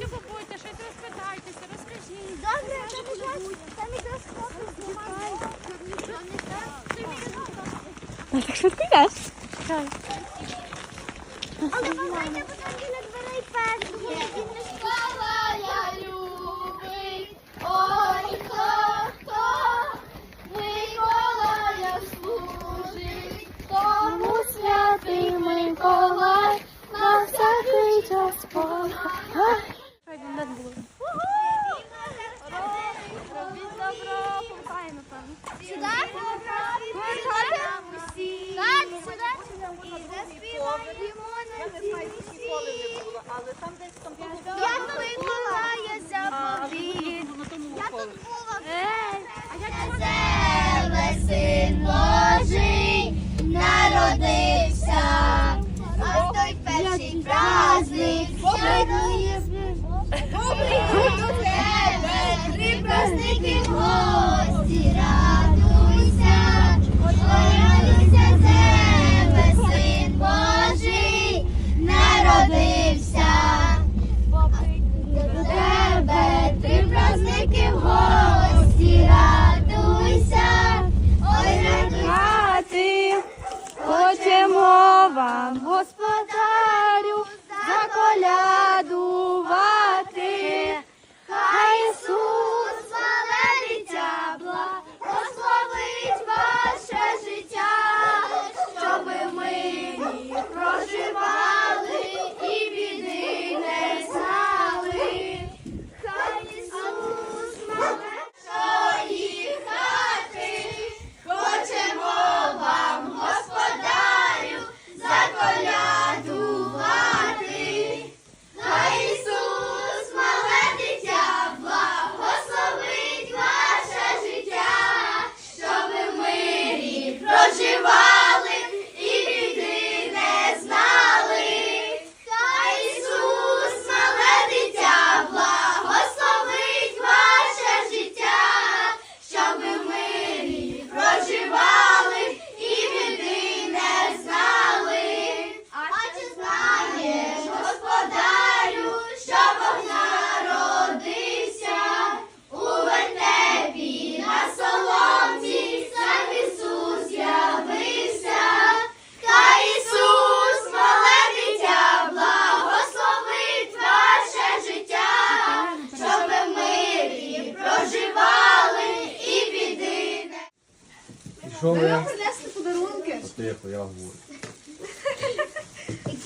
любо будьте, щось розпитайтеся, розкажіть. Добре, це якраз хлопець знімає. Так швидко йдеш? Але вам дайте потім біля дверей першого. Він не я любий. Ой.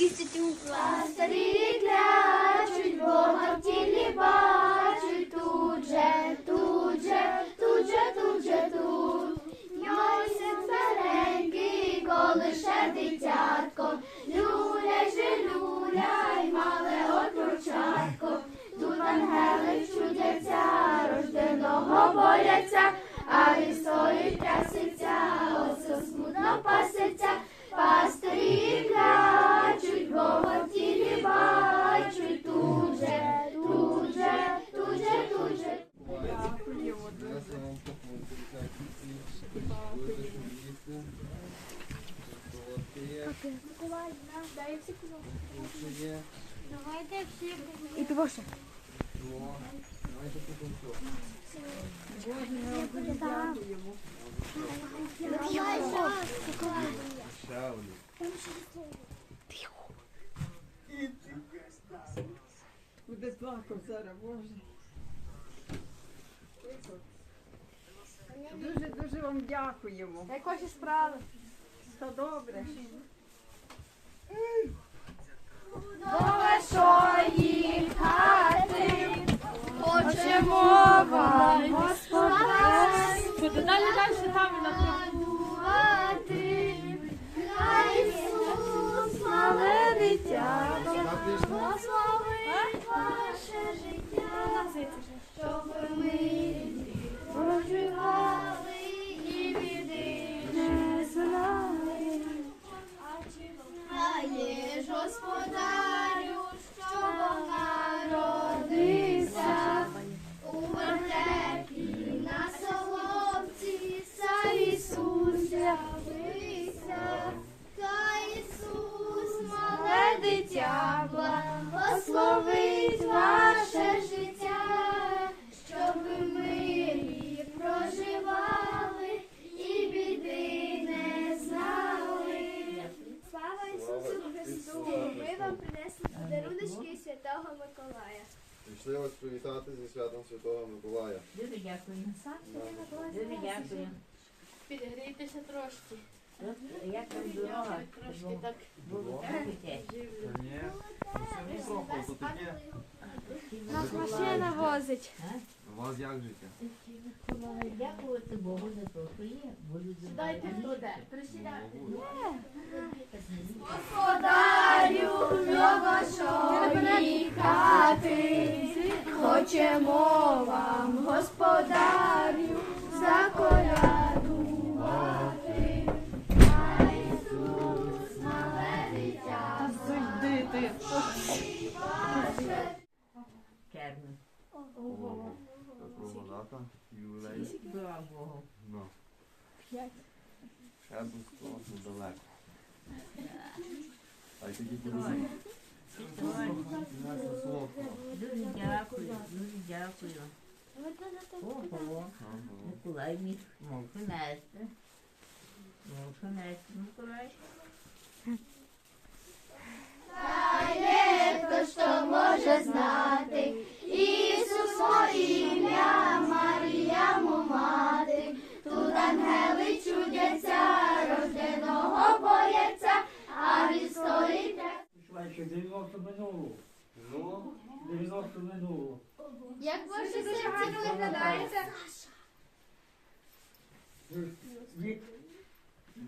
чистити у Пастирі клячуть, бо в тілі бачуть, тут же, тут же, тут же, тут же, тут. Йосип старенький, коли ще дитятко. Давайте всі І того що? Давайте Тихо. Буде плакав зараз, боже. Дуже-дуже вам дякуємо. Якось справи. Все добре. До вашої хати хоче мова, Господа. Далі далі там нагадувати. Хай Ісус, мале дитя, благословить ваше життя, щоб ми Миколая. Прийшли вас привітати зі святом Святого Миколая. Дуже дякую. Дуже дякую. Підігрійтеся трошки. От Як там дорога? Трошки так. Було. Ні. Ну, то. Нас машина возить. У вас як життя? Дякувати Богу за те, що є. Бо люди Дайте мають туди. Присідайте. Господарю, новошої хати, хочемо вам, господарю, заколядувати. Дата. Ювілей. Слава Богу. Ну. Ще до ского далеко. А й тоді подивись. Дуже дякую, дуже дякую. Ого. Миколай міг мовку нести. Мовку нести, Миколай. хто що може знати, 90 минуло. Ну, 90 минуло. Як ваше серце виглядається? Вік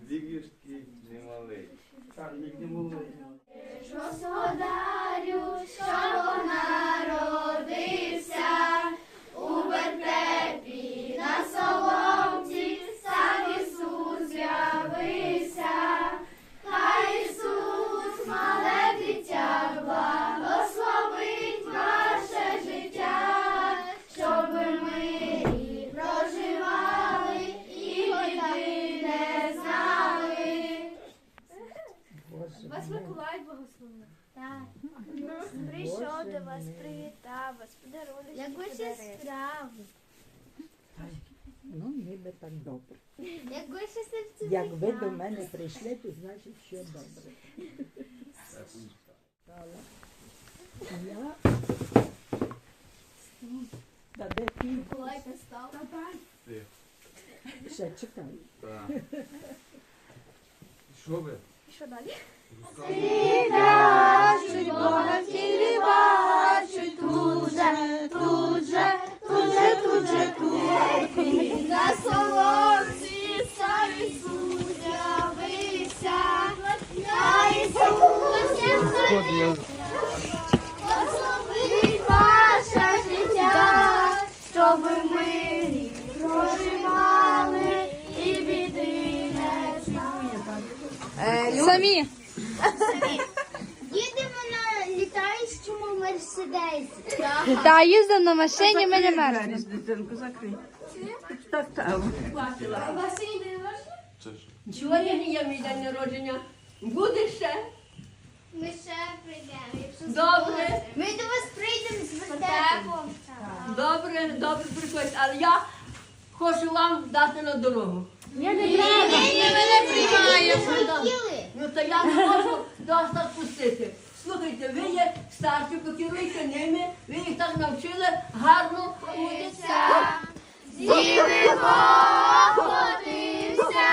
вік ж немалий. так, вік не було. Господарю, що до вас, привітав вас, подарунок. Як ваші справи? Ну, ніби так добре. Як ваше серце Як ви до мене прийшли, то значить, що добре. Я... Та де ти? Миколай став? Ще чекаю. Що ви? Що далі? Бачуть, Бога в тілі бачуть, тут же, тут же, тут же, тут же, тут. На соломці сам Ісус з'явився. На Ісус Самі. Їдемо на літаючому мерседесі. Та їздив на машині, ми не мерзнемо. Дитинку закрий. Так, так. Це ж. Сьогодні є мій день народження. Буде ще. Ми ще прийдемо, якщо Добре. зможемо. Ми до вас прийдемо з вертепом. Добре, добре, приходьте. Але я хочу вам дати на дорогу. Ні, ми не приймаємо. Ну то я не можу вас так пустити. Слухайте, ви є старші, покеруйте ними, ви їх так навчили гарно ходиться. Дівиво ходився,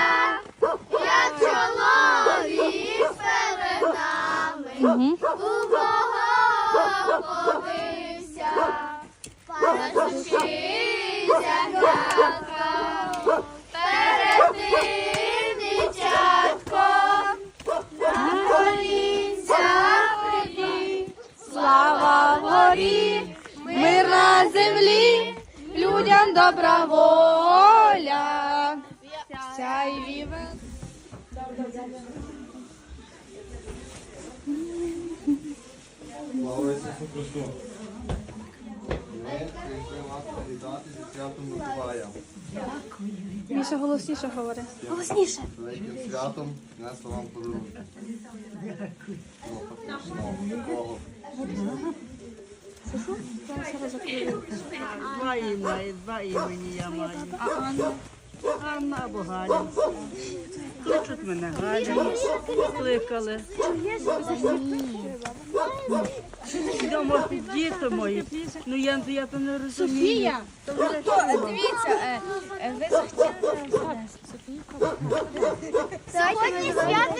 як чоловік перед нами. У Бога побився, паночиця добра воля. Вся і віве. Слава Ісусу Христу. Ми прийшли вас привітати зі святом Миколая. Міша голосніше говори. Голосніше. Великим святом принесли вам. Ну, фактично, такого. Два імені, два імені я маю. Ганна або Галя. Кличуть мене Галя. Кликали. Може, діти мої. Ну я, я то не розумію. Дивіться, ви захотіли. Сьогодні свято